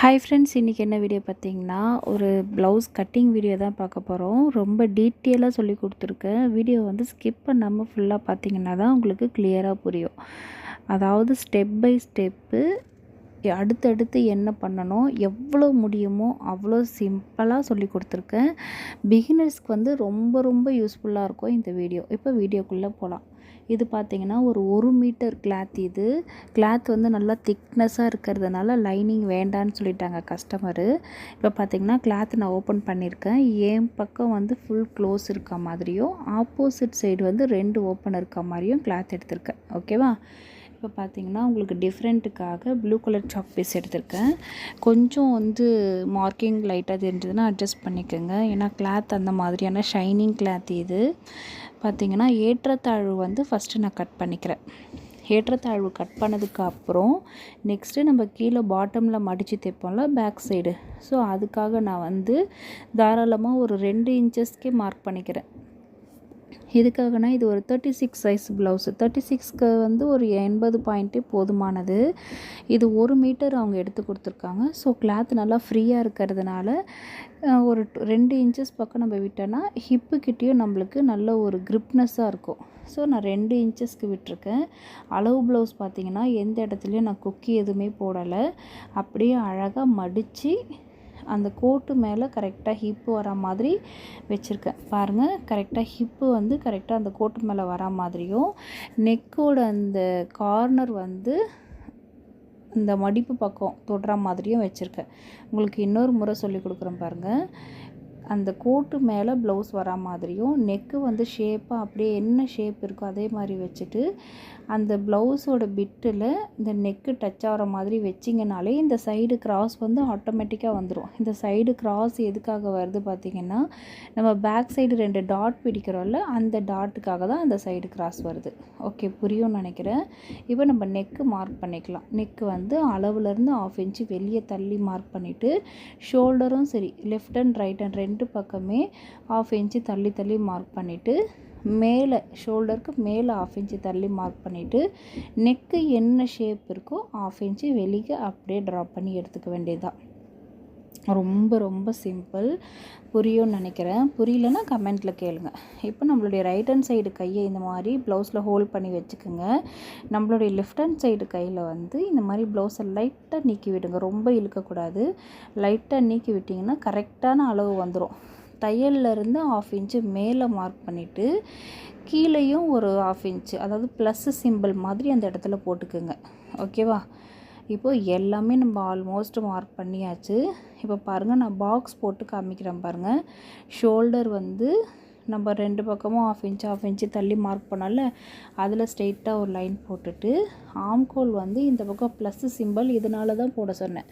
Hi friends இன்றைக்கி என்ன video பார்த்தீங்கன்னா ஒரு ப்ளவுஸ் கட்டிங் வீடியோ தான் பார்க்க போகிறோம் ரொம்ப டீட்டெயிலாக சொல்லி கொடுத்துருக்கேன். வீடியோ வந்து ஸ்கிப் பண்ணாமல் ஃபுல்லாக பார்த்தீங்கன்னா தான் உங்களுக்கு கிளியராக புரியும். அதாவது ஸ்டெப் பை ஸ்டெப்பு அடுத்தடுத்து என்ன பண்ணணும் எவ்வளோ முடியுமோ அவ்வளோ சிம்பிளாக சொல்லி கொடுத்துருக்கேன். பிகினர்ஸ்க்கு வந்து ரொம்ப ரொம்ப யூஸ்ஃபுல்லாக இருக்கும் இந்த வீடியோ இப்போ வீடியோக்குள்ளே போகலாம் இது பார்த்தீங்கன்னா ஒரு ஒரு மீட்டர் கிளாத் இது. கிளாத் வந்து நல்லா திக்னஸாக இருக்கிறதுனால லைனிங் வேண்டான்னு சொல்லிட்டாங்க கஸ்டமரு இப்போ பார்த்தீங்கன்னா கிளாத் நான் ஓப்பன் பண்ணியிருக்கேன் என் பக்கம் வந்து ஃபுல் க்ளோஸ் இருக்க மாதிரியும் ஆப்போசிட் சைடு வந்து ரெண்டு ஓப்பன் இருக்க மாதிரியும் கிளாத் எடுத்திருக்கேன். ஓகேவா இப்போ பார்த்தீங்கன்னா உங்களுக்கு டிஃப்ரெண்ட்டுக்காக ப்ளூ கலர் சாக் பீஸ் எடுத்திருக்கேன். கொஞ்சம் வந்து மார்க்கிங் லைட்டாக தெரிஞ்சதுன்னா அட்ஜஸ்ட் பண்ணிக்கோங்க. ஏன்னா கிளாத் அந்த மாதிரியான ஷைனிங் கிளாத் இது. பார்த்திங்கன்னா ஏற்றத்தாழ்வு வந்து ஃபஸ்ட்டு நான் கட் பண்ணிக்கிறேன். ஏற்றத்தாழ்வு கட் பண்ணதுக்கு அப்புறம் நெக்ஸ்ட்டு நம்ம கீழே பாட்டமில் மடித்து தைப்போம்ல பேக் சைடு ஸோ அதுக்காக நான் வந்து தாராளமாக ஒரு ரெண்டு இன்ச்சஸ்க்கே மார்க் பண்ணிக்கிறேன். எதுக்காகனா இது ஒரு thirty six size blouse thirty சிக்ஸ்க்கு வந்து ஒரு எண்பது பாயிண்ட்டே போதுமானது. இது ஒரு மீட்டர் அவங்க எடுத்து கொடுத்துருக்காங்க. ஸோ கிளாத் நல்லா ஃப்ரீயாக இருக்கிறதுனால ஒரு ரெண்டு இன்ச்சஸ் பக்கம் நம்ம விட்டோன்னா ஹிப்புக்கிட்டேயும் நம்மளுக்கு நல்ல ஒரு கிரிப்னஸ்ஸாக இருக்கும். ஸோ நான் ரெண்டு இன்ச்சஸ்க்கு விட்டுருக்கேன். அளவு ப்ளவுஸ் பார்த்திங்கன்னா எந்த இடத்துலையும் நான் குக்கி எதுவுமே போடலை. அப்படியே அழகாக மடித்து அந்த கோட்டு மேலே கரெக்டாக ஹிப்பு வர மாதிரி வச்சுருக்கேன். பாருங்கள் கரெக்டாக ஹிப்பு வந்து கரெக்டாக அந்த கோட்டு மேலே வர மாதிரியும் நெக்கோட அந்த கார்னர் வந்து இந்த மடிப்பு பக்கம் தொடுற மாதிரியும் வச்சுருக்கேன். உங்களுக்கு இன்னொரு முறை சொல்லி கொடுக்குறேன் பாருங்கள் அந்த கோட்டு மேலே ப்ளவுஸ் வரா மாதிரியும் நெக்கு வந்து ஷேப்பாக அப்படியே என்ன ஷேப் இருக்கோ அதே மாதிரி வச்சுட்டு அந்த ப்ளவுஸோட பிட்டில் இந்த நெக்கு டச் ஆகிற மாதிரி வச்சிங்கனாலே இந்த சைடு கிராஸ் வந்து ஆட்டோமேட்டிக்காக வந்துடும் இந்த சைடு கிராஸ் எதுக்காக வருது பார்த்திங்கன்னா நம்ம பேக் சைடு ரெண்டு டாட் பிடிக்கிறோம்ல அந்த டாட்டுக்காக தான் அந்த சைடு கிராஸ் வருது. ஓகே புரியும்னு நினைக்கிறேன். இப்போ நம்ம நெக்கு மார்க் பண்ணிக்கலாம். நெக்கு வந்து அளவுலேருந்து ஆஃப் இன்ச்சு வெளியே தள்ளி மார்க் பண்ணிவிட்டு ஷோல்டரும் சரி லெஃப்ட் அண்ட் ரைட் அண்ட் ரெண்டு பக்கமே ஆஃப் இன்ச்சு தள்ளி தள்ளி மார்க் பண்ணிவிட்டு மேலே ஷோல்டருக்கு மேலே ஆஃப் இன்ச்சு தள்ளி மார்க் பண்ணிவிட்டு நெக்கு என்ன ஷேப் இருக்கோ ஆஃப் இன்ச்சு வெளியே அப்படியே ட்ரா பண்ணி எடுத்துக்க வேண்டியதுதான். ரொம்ப ரொம்ப சிம்பிள் புரியும்னு நினைக்கிறேன். புரியலன்னா கமெண்ட்டில் கேளுங்க. இப்போ நம்மளுடைய ரைட் ஹேண்ட் சைடு கையை இந்த மாதிரி ப்ளவுஸில் ஹோல்ட் பண்ணி வச்சுக்கோங்க. நம்மளுடைய லெஃப்ட் ஹேண்ட் சைடு கையில் வந்து இந்த மாதிரி ப்ளவுஸை லைட்டாக நீக்கி விடுங்க. ரொம்ப இழுக்கக்கூடாது லைட்டாக நீக்கி விட்டிங்கன்னா கரெக்டான அளவு வந்துடும் தையல்லேருந்து ஆஃப் இன்ச்சு மேலே மார்க் பண்ணிவிட்டு கீழேயும் ஒரு ஆஃப் இன்ச்சு அதாவது ப்ளஸ்ஸு சிம்பிள் மாதிரி அந்த இடத்துல போட்டுக்குங்க. ஓகேவா இப்போது எல்லாமே நம்ம ஆல்மோஸ்ட் மார்க் பண்ணியாச்சு. இப்போ பாருங்கள் நான் பாக்ஸ் போட்டு காமிக்கிறேன் பாருங்கள் ஷோல்டர் வந்து நம்ம ரெண்டு பக்கமும் ஆஃப் இன்ச் ஆஃப் இன்ச்சு தள்ளி மார்க் பண்ணால அதில் ஸ்ட்ரெயிட்டாக ஒரு லைன் போட்டுட்டு ஆம்கோல் வந்து இந்த பக்கம் ப்ளஸ்ஸு சிம்பிள் இதனால தான் போட சொன்னேன்.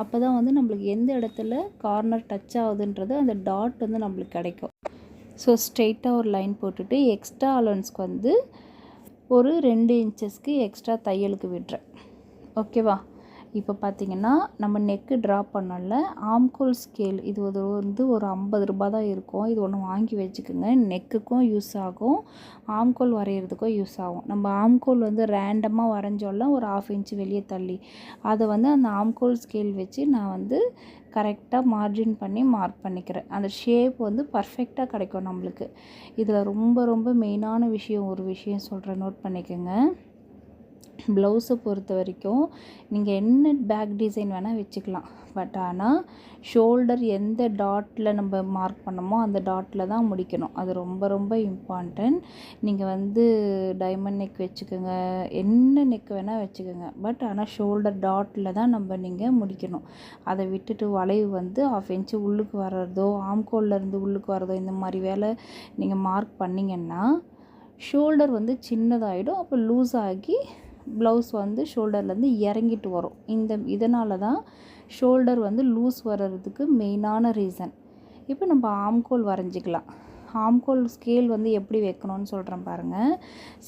அப்போ தான் வந்து நம்மளுக்கு எந்த இடத்துல கார்னர் டச் ஆகுதுன்றது அந்த டாட் வந்து நம்மளுக்கு கிடைக்கும். ஸோ ஸ்ட்ரெயிட்டாக ஒரு லைன் போட்டுட்டு எக்ஸ்ட்ரா அலவன்ஸ்க்கு வந்து ஒரு ரெண்டு இன்ச்சஸ்க்கு எக்ஸ்ட்ரா தையலுக்கு விடுறேன். ஓகேவா? இப்போ பார்த்தீங்கன்னா நம்ம நெக்கு ட்ரா பண்ணல. ஆம்கோல் ஸ்கேல் இது ஒரு வந்து ஒரு ஐம்பது ரூபா தான் இருக்கும். இது ஒன்று வாங்கி வச்சுக்கோங்க. நெக்குக்கும் யூஸ் ஆகும். ஆம்கோல் வரைகிறதுக்கும் யூஸ் ஆகும். நம்ம ஆம்கோல் வந்து ரேண்டமாக வரைஞ்சோம்ல ஒரு ஆஃப் இன்ச்சு வெளியே தள்ளி. அதை வந்து அந்த ஆம்கோல் ஸ்கேல் வச்சு நான் வந்து கரெக்டாக மார்ஜின் பண்ணி மார்க் பண்ணிக்கிறேன். அந்த ஷேப் வந்து பர்ஃபெக்டாக கிடைக்கும் நம்மளுக்கு. இதில் ரொம்ப ரொம்ப மெயினான விஷயம் ஒரு விஷயம் சொல்கிறேன் நோட் பண்ணிக்கோங்க. ப்ளவுஸை பொறுத்த வரைக்கும் நீங்கள் என்ன பேக் டிசைன் வேணால் வச்சுக்கலாம். பட் ஆனால் ஷோல்டர் எந்த டாட்டில் நம்ம மார்க் பண்ணமோ அந்த டாட்டில் தான் முடிக்கணும். அது ரொம்ப ரொம்ப இம்பார்ட்டன்ட். நீங்கள் வந்து டைமண்ட் நெக் வச்சுக்கோங்க என்ன நெக் வேணால் வச்சுக்கோங்க. பட் ஆனால் ஷோல்டர் டாட்டில் தான் நம்ம நீங்கள் முடிக்கணும். அதை விட்டுட்டு வளைவு வந்து ஆஃப் இன்ச்சு உள்ளுக்கு வர்றதோ ஆம்கோல்லேருந்து உள்ளுக்கு வர்றதோ இந்த மாதிரி வேலை நீங்கள் மார்க் பண்ணிங்கன்னா ஷோல்டர் வந்து சின்னதாகிடும் அப்போ லூஸ் ஆகி ப்ளவுஸ் வந்து ஷோல்டர்லேருந்து இறங்கிட்டு வரும். இந்த இதனால தான் ஷோல்டர் வந்து லூஸ் வர்றதுக்கு மெயினான ரீசன். இப்போ நம்ம ஆம்கோல் வரைஞ்சிக்கலாம். ஆம்கோல் ஸ்கேல் வந்து எப்படி வைக்கணும்னு சொல்கிறேன் பாருங்கள்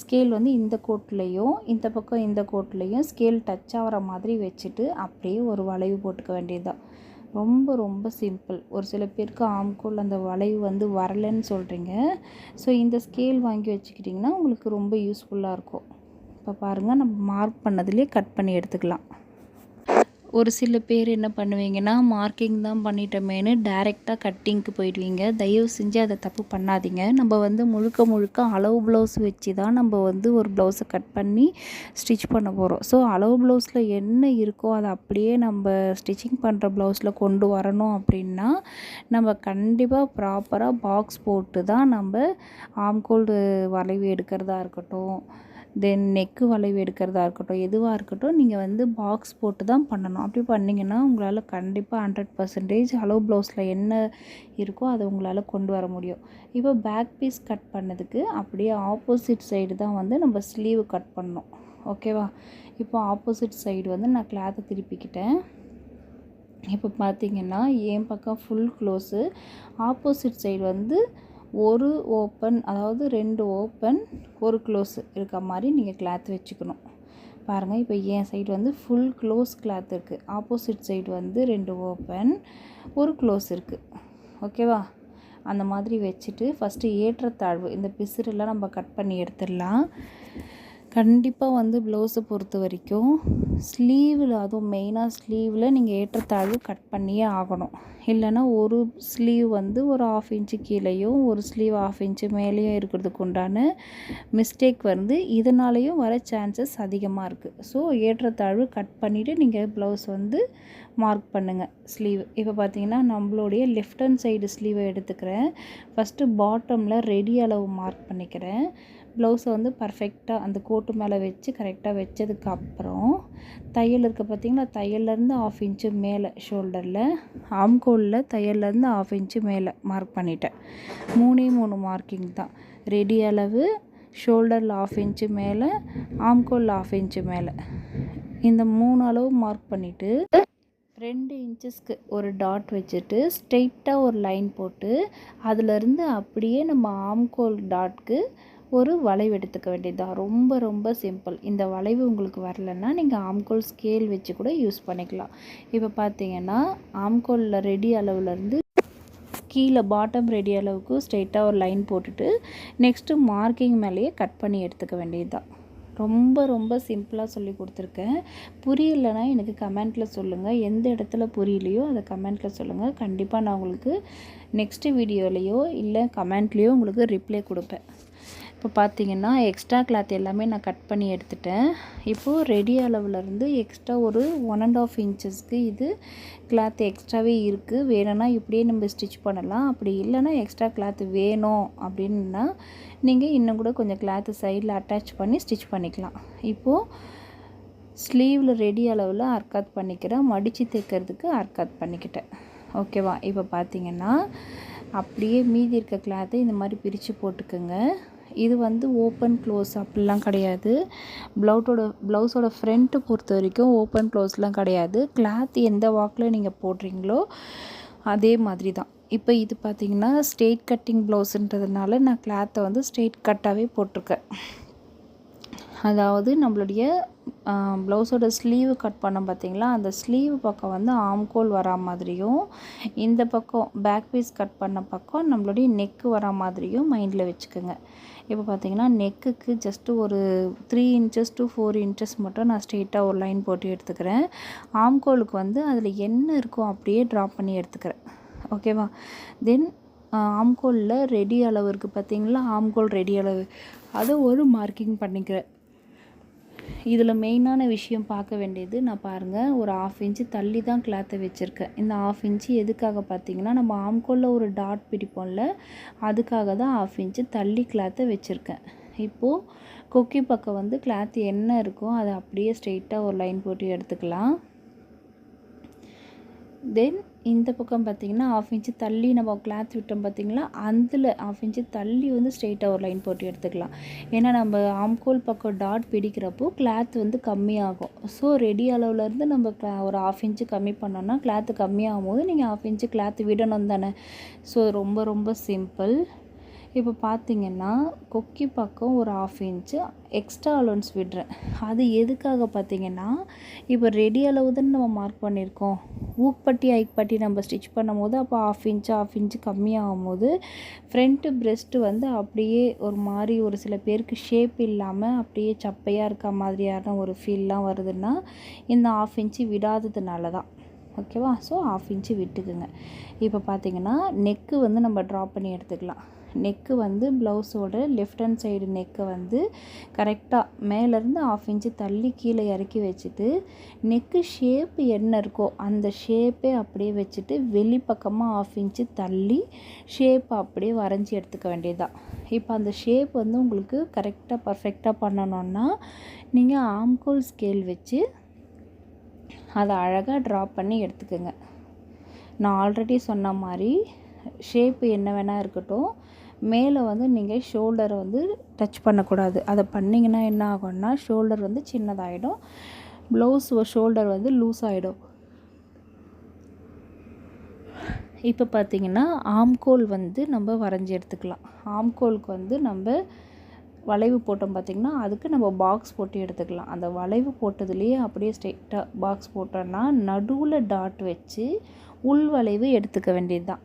ஸ்கேல் வந்து இந்த கோட்லேயும் இந்த பக்கம் இந்த கோட்லேயும் ஸ்கேல் டச் ஆகிற மாதிரி வச்சுட்டு அப்படியே ஒரு வளைவு போட்டுக்க வேண்டியதுதான். ரொம்ப ரொம்ப சிம்பிள் ஒரு சில பேருக்கு ஆம்கோல் அந்த வளைவு வந்து வரலைன்னு சொல்கிறீங்க ஸோ இந்த ஸ்கேல் வாங்கி வச்சுக்கிட்டிங்கன்னா உங்களுக்கு ரொம்ப யூஸ்ஃபுல்லாக இருக்கும். இப்போ பாருங்கள் நம்ம மார்க் பண்ணதுலேயே கட் பண்ணி எடுத்துக்கலாம். ஒரு சில பேர் என்ன பண்ணுவீங்கன்னா மார்க்கிங் தான் பண்ணிட்டோமேனு டைரெக்டாக கட்டிங்க்கு போயிடுவீங்க. தயவு செஞ்சு அதை தப்பு பண்ணாதீங்க. நம்ம வந்து முழுக்க முழுக்க அளவு ப்ளவுஸ் வச்சு தான் நம்ம வந்து ஒரு ப்ளவுஸை கட் பண்ணி ஸ்டிச் பண்ண போகிறோம் ஸோ அளவு ப்ளவுஸில் என்ன இருக்கோ அதை அப்படியே நம்ம ஸ்டிச்சிங் பண்ணுற ப்ளவுஸில் கொண்டு வரணும் அப்படின்னா நம்ம கண்டிப்பாக ப்ராப்பராக பாக்ஸ் போட்டு தான் நம்ம ஆம்கோல்டு வளைவு எடுக்கிறதா இருக்கட்டும் தென் நெக்கு வளைவு எடுக்கிறதா இருக்கட்டும் எதுவாக இருக்கட்டும் நீங்கள் வந்து பாக்ஸ் போட்டு தான் பண்ணணும். அப்படி பண்ணிங்கன்னா உங்களால் கண்டிப்பாக ஹண்ட்ரட் பர்சன்டேஜ் அளவு ப்ளவுஸில் என்ன இருக்கோ அதை உங்களால் கொண்டு வர முடியும். இப்போ பேக் பீஸ் கட் பண்ணதுக்கு அப்படியே ஆப்போசிட் சைடு தான் வந்து நம்ம ஸ்லீவ் கட் பண்ணோம் ஓகேவா இப்போ ஆப்போசிட் சைடு வந்து நான் கிளாத்தை திருப்பிக்கிட்டேன். இப்போ பார்த்தீங்கன்னா என் பக்கம் ஃபுல் க்ளோஸு ஆப்போசிட் சைடு வந்து ஒரு ஓப்பன் அதாவது ரெண்டு ஓப்பன் ஒரு க்ளோஸ் இருக்க மாதிரி நீங்கள் கிளாத் வச்சுக்கணும். பாருங்கள் இப்போ என் சைடு வந்து ஃபுல் க்ளோஸ் கிளாத் இருக்குது ஆப்போசிட் சைடு வந்து ரெண்டு ஓப்பன் ஒரு க்ளோஸ் இருக்குது ஓகேவா அந்த மாதிரி வச்சுட்டு ஃபஸ்ட்டு ஏற்றத்தாழ்வு இந்த பிசுறெல்லாம் நம்ம கட் பண்ணி எடுத்துடலாம். கண்டிப்பாக வந்து ப்ளவுஸை பொறுத்த வரைக்கும் ஸ்லீவில் அதுவும் மெயினாக ஸ்லீவில் நீங்கள் ஏற்றத்தாழ்வு கட் பண்ணியே ஆகணும். இல்லைன்னா ஒரு ஸ்லீவ் வந்து ஒரு ஆஃப் இன்ச்சு கீழேயும் ஒரு ஸ்லீவ் ஆஃப் இன்ச்சு மேலேயும் இருக்கிறதுக்கு உண்டான மிஸ்டேக் வந்து இதனாலேயும் வர சான்சஸ் அதிகமாக இருக்குது ஸோ ஏற்றத்தாழ்வு கட் பண்ணிவிட்டு நீங்கள் ப்ளவுஸ் வந்து மார்க் பண்ணுங்கள் ஸ்லீவ் இப்போ பார்த்தீங்கன்னா நம்மளுடைய லெஃப்ட் ஹண்ட் சைடு ஸ்லீவை எடுத்துக்கிறேன். ஃபஸ்ட்டு பாட்டமில் ரெடி அளவு மார்க் பண்ணிக்கிறேன். ப்ளவுஸை வந்து பர்ஃபெக்டாக அந்த கோட்டு மேலே வச்சு கரெக்டாக வச்சதுக்கு அப்புறம் தையல் இருக்க பார்த்திங்களா தையல்லேருந்து ஆஃப் இன்ச்சு மேலே ஷோல்டரில் ஆம்கோலில் தையல்லேருந்து ஆஃப் இன்ச்சு மேலே மார்க் பண்ணிட்டேன். மூணே மூணு மார்க்கிங் தான். ரெடி அளவு ஷோல்டரில் ஆஃப் இன்ச்சு மேலே ஆம்கோலில் ஆஃப் இன்ச்சு மேலே. இந்த மூணு அளவு மார்க் பண்ணிவிட்டு ரெண்டு இன்ச்சஸ்க்கு ஒரு டாட் வச்சுட்டு ஸ்ட்ரெயிட்டாக ஒரு லைன் போட்டு அதிலருந்து அப்படியே நம்ம ஆம்கோல் டாட்க்கு ஒரு வளைவு எடுத்துக்க வேண்டியதுதான். ரொம்ப ரொம்ப சிம்பிள் இந்த வளைவு உங்களுக்கு வரலன்னா நீங்கள் ஆம்கோல் ஸ்கேல் வச்சு கூட யூஸ் பண்ணிக்கலாம். இப்போ பார்த்தீங்கன்னா ஆம்கோலில் ரெடி அளவுலேருந்து கீழே பாட்டம் ரெடி அளவுக்கு ஸ்ட்ரெயிட்டாக ஒரு லைன் போட்டுட்டு நெக்ஸ்ட்டு மார்க்கிங் மேலேயே கட் பண்ணி எடுத்துக்க வேண்டியது தான் ரொம்ப ரொம்ப சிம்பிளாக சொல்லி கொடுத்துருக்கேன். புரியலைன்னா எனக்கு கமெண்ட்டில் சொல்லுங்கள் எந்த இடத்துல புரியலையோ அதை கமெண்ட்டில் சொல்லுங்கள் கண்டிப்பாக நான் உங்களுக்கு நெக்ஸ்ட்டு வீடியோலேயோ இல்லை கமெண்ட்லேயோ உங்களுக்கு ரிப்ளை கொடுப்பேன். இப்போ பார்த்தீங்கன்னா எக்ஸ்ட்ரா கிளாத் எல்லாமே நான் கட் பண்ணி எடுத்துட்டேன். இப்போது ரெடி அளவுலேருந்து எக்ஸ்ட்ரா ஒரு ஒன் அண்ட் ஆஃப் இன்ச்சஸ்க்கு இது கிளாத் எக்ஸ்ட்ராவே இருக்குது வேணும்னா இப்படியே நம்ம ஸ்டிச் பண்ணலாம். அப்படி இல்லைன்னா எக்ஸ்ட்ரா கிளாத் வேணும் அப்படின்னா நீங்கள் இன்னும் கூட கொஞ்சம் கிளாத்து சைடில் அட்டாச் பண்ணி ஸ்டிச் பண்ணிக்கலாம். இப்போது ஸ்லீவில் ரெடி அளவில் அர்க்காத் பண்ணிக்கிறேன். மடித்து தைக்கிறதுக்கு அர்க்காத் பண்ணிக்கிட்டேன். ஓகேவா இப்போ பார்த்தீங்கன்னா அப்படியே மீதி இருக்க கிளாத்தை இந்த மாதிரி பிரித்து போட்டுக்கோங்க. இது வந்து ஓப்பன் க்ளோஸ் அப்படிலாம் கிடையாது. ப்ளவுட்டோட ப்ளவுஸோட ஃப்ரண்ட்டு பொறுத்த வரைக்கும் ஓப்பன் க்ளோஸ்லாம் கிடையாது. கிளாத் எந்த வாக்கில் நீங்கள் போடுறீங்களோ அதே மாதிரி தான். இப்போ இது பார்த்திங்கன்னா ஸ்ட்ரெயிட் கட்டிங் ப்ளவுஸுன்றதுனால நான் கிளாத்தை வந்து ஸ்ட்ரெயிட் கட்டாகவே போட்டிருக்கேன். அதாவது நம்மளுடைய ப்ளவுஸோட ஸ்லீவ் கட் பண்ணோம் பார்த்திங்களா? அந்த ஸ்லீவ் பக்கம் வந்து ஆம்கோல் வரா மாதிரியும் இந்த பக்கம் பேக் பீஸ் கட் பண்ண பக்கம் நம்மளுடைய நெக்கு வரா மாதிரியும் மைண்டில் வச்சுக்கோங்க. இப்போ பார்த்தீங்கன்னா நெக்குக்கு ஜஸ்ட்டு ஒரு three inches to four inches மட்டும் நான் ஸ்ட்ரெயிட்டாக ஒரு லைன் போட்டு எடுத்துக்கிறேன். ஆம்கோலுக்கு வந்து அதில் என்ன இருக்கோ அப்படியே ட்ரா பண்ணி எடுத்துக்கிறேன். ஓகேவா தென் ஆம்கோலில் ரெடி அளவு இருக்குது பார்த்தீங்களா? ஆம்கோல் ரெடி அளவு. அதை ஒரு மார்க்கிங் பண்ணிக்கிறேன். இதில் மெயினான விஷயம் பார்க்க வேண்டியது நான் பாருங்கள் ஒரு ஆஃப் இன்ச்சு தள்ளி தான் கிளாத்தை வச்சுருக்கேன். இந்த ஆஃப் இன்ச்சு எதுக்காக பார்த்தீங்கன்னா நம்ம ஆம்கோலில் ஒரு டாட் பிடிப்போம்ல அதுக்காக தான் ஆஃப் இன்ச்சு தள்ளி கிளாத்தை வச்சுருக்கேன். இப்போது கொக்கி பக்கம் வந்து கிளாத் என்ன இருக்கோ அதை அப்படியே ஸ்ட்ரெயிட்டாக ஒரு லைன் போட்டு எடுத்துக்கலாம். தென் இந்த பக்கம் பார்த்திங்கன்னா ஆஃப் இன்ச்சு தள்ளி நம்ம கிளாத் விட்டோம் பார்த்திங்களா? அதில் ஆஃப் இன்ச்சு தள்ளி வந்து ஸ்ட்ரெயிட்டாக ஒரு லைன் போட்டு எடுத்துக்கலாம். ஏன்னா நம்ம ஆம்கோல் பக்கம் டாட் பிடிக்கிறப்போ கிளாத் வந்து கம்மியாகும். ஸோ ரெடி அளவுலேருந்து நம்ம ஒரு ஆஃப் இன்ச்சு கம்மி பண்ணோன்னா கிளாத்து கம்மியாகும் போது நீங்கள் ஆஃப் இன்ச்சு கிளாத் விடணும் தானே? ஸோ ரொம்ப ரொம்ப சிம்பிள் இப்போ பார்த்தீங்கன்னா கொக்கி பக்கம் ஒரு ஆஃப் இன்ச்சு எக்ஸ்ட்ரா அலோன்ஸ் விடுறேன். அது எதுக்காக பார்த்தீங்கன்னா இப்போ ரெடி அளவு தானே நம்ம மார்க் பண்ணியிருக்கோம். ஊக்பட்டி ஐக்பட்டி நம்ம ஸ்டிச் பண்ணும்போது அப்போ ஆஃப் இன்ச்சு ஆஃப் இன்ச்சு கம்மியாகும் போது ஃப்ரண்ட்டு பிரெஸ்ட்டு வந்து அப்படியே ஒரு மாதிரி ஒரு சில பேருக்கு ஷேப் இல்லாமல் அப்படியே சப்பையாக இருக்க மாதிரியான ஒரு ஃபீல்லாம் வருதுன்னா இந்த ஆஃப் இன்ச்சு விடாததுனால தான் ஓகேவா ஸோ ஆஃப் இன்ச்சு விட்டுக்குங்க. இப்போ பார்த்தீங்கன்னா நெக்கு வந்து நம்ம ட்ரா பண்ணி எடுத்துக்கலாம். நெக்கு வந்து ப்ளவுஸோட லெஃப்ட் ஹேண்ட் சைடு நெக்கை வந்து கரெக்டாக மேலேருந்து ஆஃப் இன்ச்சு தள்ளி கீழே இறக்கி வச்சுட்டு நெக்கு ஷேப் என்ன இருக்கோ அந்த ஷேப்பே அப்படியே வச்சுட்டு வெளிப்பக்கமாக ஆஃப் இன்ச்சு தள்ளி ஷேப் அப்படியே வரைஞ்சி எடுத்துக்க வேண்டியதுதான். இப்போ அந்த ஷேப் வந்து உங்களுக்கு கரெக்டாக பர்ஃபெக்டாக பண்ணணுன்னா நீங்கள் ஆம்கோல் ஸ்கேல் வச்சு அதை அழகாக ட்ரா பண்ணி எடுத்துக்கோங்க. நான் ஆல்ரெடி சொன்ன மாதிரி ஷேப்பு என்ன வேணால் இருக்கட்டும் மேலே வந்து நீங்கள் ஷோல்டரை வந்து டச் பண்ணக்கூடாது. அதை பண்ணிங்கன்னா என்ன ஆகும்னா ஷோல்டர் வந்து சின்னதாகிடும் ப்ளவுஸ் ஷோல்டர் வந்து லூஸ் ஆகிடும் இப்போ பார்த்தீங்கன்னா ஆம்கோல் வந்து நம்ம வரைஞ்சி எடுத்துக்கலாம். ஆம்கோலுக்கு வந்து நம்ம வளைவு போட்டோம் பார்த்திங்கன்னா அதுக்கு நம்ம பாக்ஸ் போட்டு எடுத்துக்கலாம். அந்த வளைவு போட்டதுலேயே அப்படியே ஸ்ட்ரெயிட்டாக பாக்ஸ் போட்டோன்னா நடுவில் டாட் வச்சு உள் வளைவு எடுத்துக்க வேண்டியது தான்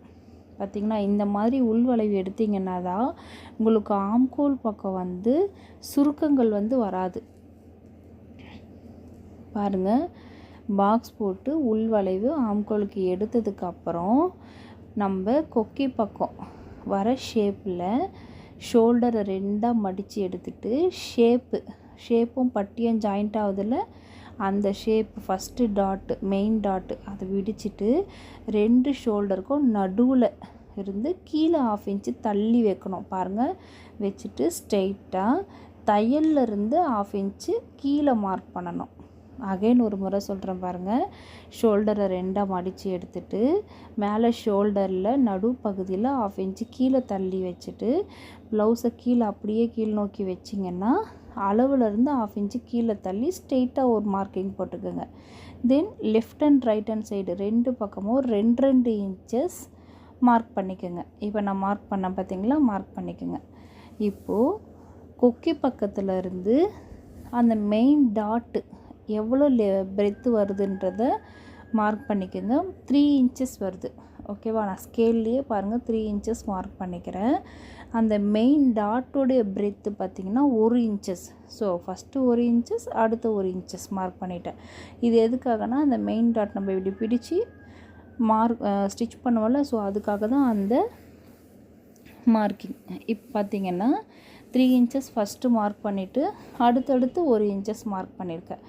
பார்த்திங்கன்னா இந்த மாதிரி உள் வளைவு எடுத்திங்கன்னா தான் உங்களுக்கு ஆம்கோல் பக்கம் வந்து சுருக்கங்கள் வந்து வராது. பாருங்கள் பாக்ஸ் போட்டு உள் வளைவு ஆம்கோலுக்கு எடுத்ததுக்கப்புறம் நம்ம கொக்கி பக்கம் வர ஷேப்பில் ஷோல்டரை ரெண்டாக மடித்து எடுத்துகிட்டு ஷேப்பு ஷேப்பும் பட்டியும் ஜாயிண்ட் ஆகுதில்ல அந்த shape first dot main dot அதை விடிச்சிட்டு ரெண்டு ஷோல்டருக்கும் நடுவில் இருந்து கீழே ஆஃப் இன்ச்சு தள்ளி வைக்கணும். பாருங்கள் வச்சுட்டு ஸ்ட்ரெயிட்டாக தையல்ல இருந்து ஆஃப் இன்ச்சு கீழே மார்க் பண்ணணும். அகைன் ஒரு முறை சொல்கிறேன் பாருங்கள் ஷோல்டரை ரெண்டாக மடித்து எடுத்துட்டு மேலே ஷோல்டரில் நடு பகுதியில் ஆஃப் இன்ச்சு கீழே தள்ளி வச்சுட்டு ப்ளவுஸை கீழே அப்படியே கீழ் நோக்கி வச்சிங்கன்னா அளவுலேருந்து ஆஃப் இன்ச்சு கீழே தள்ளி ஸ்ட்ரெயிட்டாக ஒரு மார்க்கிங் போட்டுக்கோங்க. Then left and right hand side ரெண்டு பக்கமும் ரெண்டு ரெண்டு இன்ச்சஸ் மார்க் பண்ணிக்கோங்க. இப்போ நான் மார்க் பண்ண பார்த்தீங்களா மார்க் பண்ணிக்கோங்க. இப்போது கொக்கி பக்கத்தில் இருந்து அந்த மெயின் டாட்டு எவ்வளோ லெ பிரெத்து வருதுன்றத மார்க் பண்ணிக்கோங்க. த்ரீ இன்ச்சஸ் வருது. ஓகேவா நான் ஸ்கேல்லையே பாருங்கள் த்ரீ இன்ச்சஸ் மார்க் பண்ணிக்கிறேன். அந்த மெயின் டாட்டோடைய பிரெத்து பார்த்திங்கன்னா ஒரு இன்ச்சஸ் ஸோ ஃபஸ்ட்டு ஒரு இன்ச்சஸ் அடுத்த ஒரு இன்ச்சஸ் மார்க் பண்ணிட்டேன். இது எதுக்காகனா அந்த மெயின் டாட் நம்ம இப்படி பிடிச்சி மார்க் ஸ்டிச் பண்ணுவோம்ல ஸோ அதுக்காக தான் அந்த மார்க்கிங் இப்போ பார்த்திங்கன்னா த்ரீ இன்ச்சஸ் ஃபஸ்ட்டு மார்க் பண்ணிவிட்டு அடுத்தடுத்து ஒரு இன்ச்சஸ் மார்க் பண்ணியிருக்கேன்.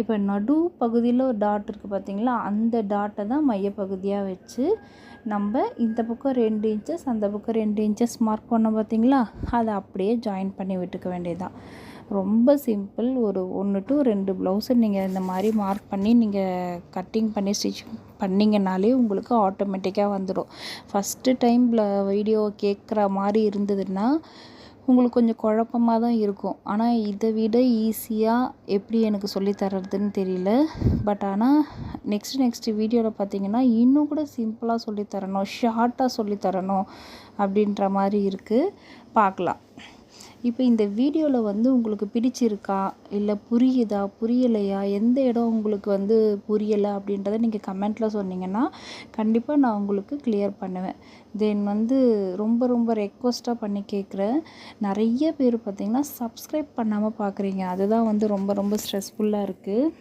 இப்போ நடு பகுதியில் ஒரு டாட் இருக்குது பார்த்திங்களா? அந்த டாட்டை தான் மையப்பகுதியாக வச்சு நம்ம இந்த பக்கம் ரெண்டு இன்ச்சஸ் அந்த பக்கம் ரெண்டு இன்ச்சஸ் மார்க் பண்ணோம் பார்த்திங்களா? அதை அப்படியே ஜாயின் பண்ணி விட்டுக்க வேண்டியதுதான். ரொம்ப சிம்பிள் ஒரு ஒன்று டு ரெண்டு ப்ளவுஸை நீங்கள் இந்த மாதிரி மார்க் பண்ணி நீங்கள் கட்டிங் பண்ணி ஸ்டிச் பண்ணிங்கனாலே உங்களுக்கு ஆட்டோமேட்டிக்காக வந்துடும் ஃபஸ்ட்டு டைம் வீடியோ கேட்குற மாதிரி இருந்ததுன்னா உங்களுக்கு கொஞ்சம் குழப்பமாக தான் இருக்கும். ஆனால் இதை விட ஈஸியாக எப்படி எனக்கு சொல்லித்தரதுன்னு தெரியல. பட் ஆனால் நெக்ஸ்ட் நெக்ஸ்ட் வீடியோவில் பார்த்தீங்கன்னா இன்னும் கூட சிம்பிளாக சொல்லித்தரணும் ஷார்ட்டாக சொல்லித்தரணும் அப்படின்ற மாதிரி இருக்குது பார்க்கலாம். இப்போ இந்த வீடியோவில் வந்து உங்களுக்கு பிடிச்சிருக்கா? இல்லை புரியுதா? புரியலையா? எந்த இடம் உங்களுக்கு வந்து புரியலை அப்படின்றத நீங்கள் கமெண்ட்டில் சொன்னீங்கன்னா கண்டிப்பாக நான் உங்களுக்கு கிளியர் பண்ணுவேன். தென் வந்து ரொம்ப ரொம்ப ரெக்வஸ்ட்டாக பண்ணி கேட்குறேன் நிறைய பேர் பார்த்திங்கன்னா சப்ஸ்கிரைப் பண்ணாமல் பார்க்குறீங்க அதுதான் வந்து ரொம்ப ரொம்ப ஸ்ட்ரெஸ்ஃபுல்லாக இருக்குது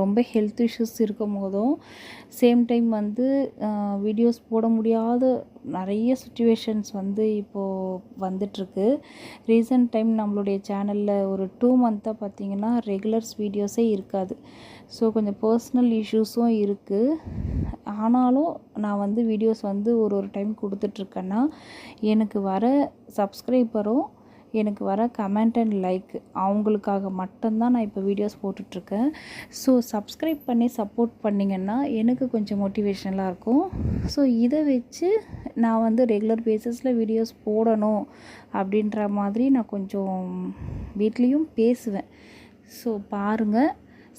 ரொம்ப ஹெல்த் இஷ்யூஸ் இருக்கும் போதும் சேம் டைம் வந்து வீடியோஸ் போட முடியாத நிறைய சுச்சுவேஷன்ஸ் வந்து இப்போது வந்துட்டுருக்கு. ரீசன்ட் டைம் நம்மளுடைய சேனலில் ஒரு டூ மந்த்தாக பார்த்திங்கன்னா ரெகுலர்ஸ் வீடியோஸே இருக்காது. ஸோ கொஞ்சம் பர்சனல் இஷ்யூஸும் இருக்குது ஆனாலும் நான் வந்து வீடியோஸ் வந்து ஒரு ஒரு டைம் கொடுத்துட்ருக்கேன்னா எனக்கு வர சப்ஸ்கிரைபரும் எனக்கு வர கமெண்ட் அண்ட் லைக் அவங்களுக்காக மட்டும்தான் நான் இப்போ வீடியோஸ் போட்டுட்ருக்கேன். ஸோ சப்ஸ்கிரைப் பண்ணி சப்போர்ட் பண்ணிங்கன்னா எனக்கு கொஞ்சம் மோட்டிவேஷனலாக இருக்கும். ஸோ இதை வச்சு நான் வந்து ரெகுலர் பேசிஸில் வீடியோஸ் போடணும் அப்படின்ற மாதிரி நான் கொஞ்சம் வீட்லேயும் பேசுவேன். ஸோ பாருங்கள்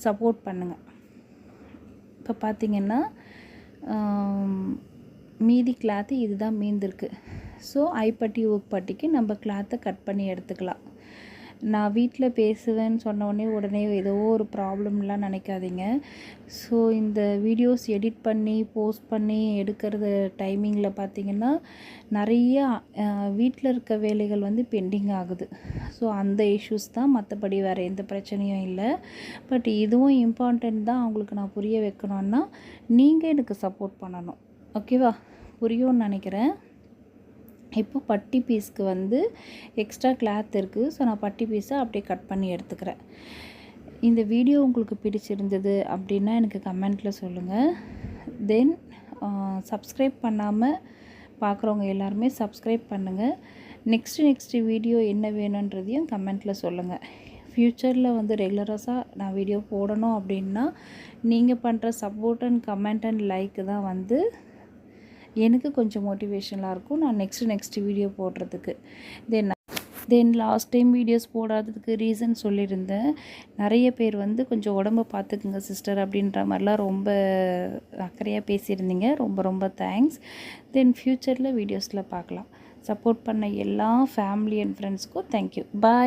சப்போர்ட் பண்ணுங்கள் இப்போ பார்த்திங்கன்னா மீதி கிளாத்து இதுதான் மீந்திருக்கு. ஸோ ஐப்பட்டி ஊக்பட்டிக்கு நம்ம கிளாத்தை கட் பண்ணி எடுத்துக்கலாம். நான் வீட்டில் பேசுவேன்னு சொன்ன உடனே உடனே ஏதோ ஒரு ப்ராப்ளம்லாம் நினைக்காதீங்க. ஸோ இந்த வீடியோஸ் எடிட் பண்ணி போஸ்ட் பண்ணி எடுக்கிறது டைமிங்கில் பார்த்தீங்கன்னா நிறைய வீட்டில் இருக்க வேலைகள் வந்து பெண்டிங் ஆகுது. ஸோ அந்த இஷ்யூஸ் தான் மற்றபடி வேறு எந்த பிரச்சனையும் இல்லை. பட் இதுவும் இம்பார்ட்டண்ட் தான் அவங்களுக்கு நான் புரிய வைக்கணுன்னா நீங்கள் எனக்கு சப்போர்ட் பண்ணணும். ஓகேவா புரியும்னு நினைக்கிறேன். இப்போ பட்டி பீஸ்க்கு வந்து எக்ஸ்ட்ரா கிளாத் இருக்குது ஸோ நான் பட்டி பீஸை அப்படியே கட் பண்ணி எடுத்துக்கிறேன். இந்த வீடியோ உங்களுக்கு பிடிச்சிருந்தது அப்படின்னா எனக்கு கமெண்ட்டில் சொல்லுங்கள் தென் சப்ஸ்கிரைப் பண்ணாமல் பார்க்குறவங்க எல்லாருமே சப்ஸ்கிரைப் பண்ணுங்கள் நெக்ஸ்ட்டு நெக்ஸ்ட்டு வீடியோ என்ன வேணுன்றதையும் கமெண்ட்டில் சொல்லுங்கள் ஃப்யூச்சரில் வந்து ரெகுலராக நான் வீடியோ போடணும் அப்படின்னா நீங்கள் பண்ணுற support and comment and like தான் வந்து எனக்கு கொஞ்சம் மோட்டிவேஷனாக இருக்கும். நான் நெக்ஸ்ட்டு நெக்ஸ்ட் வீடியோ போடுறதுக்கு. Then then last time videos போடாததுக்கு reason சொல்லியிருந்தேன். நிறைய பேர் வந்து கொஞ்சம் உடம்ப பார்த்துக்குங்க சிஸ்டர் அப்படின்ற மாதிரிலாம் ரொம்ப அக்கறையாக பேசியிருந்தீங்க. ரொம்ப ரொம்ப தேங்க்ஸ் தென் ஃப்யூச்சரில் வீடியோஸில் பார்க்கலாம். சப்போர்ட் பண்ண எல்லா ஃபேமிலி அண்ட் ஃப்ரெண்ட்ஸ்க்கும் தேங்க்யூ பாய்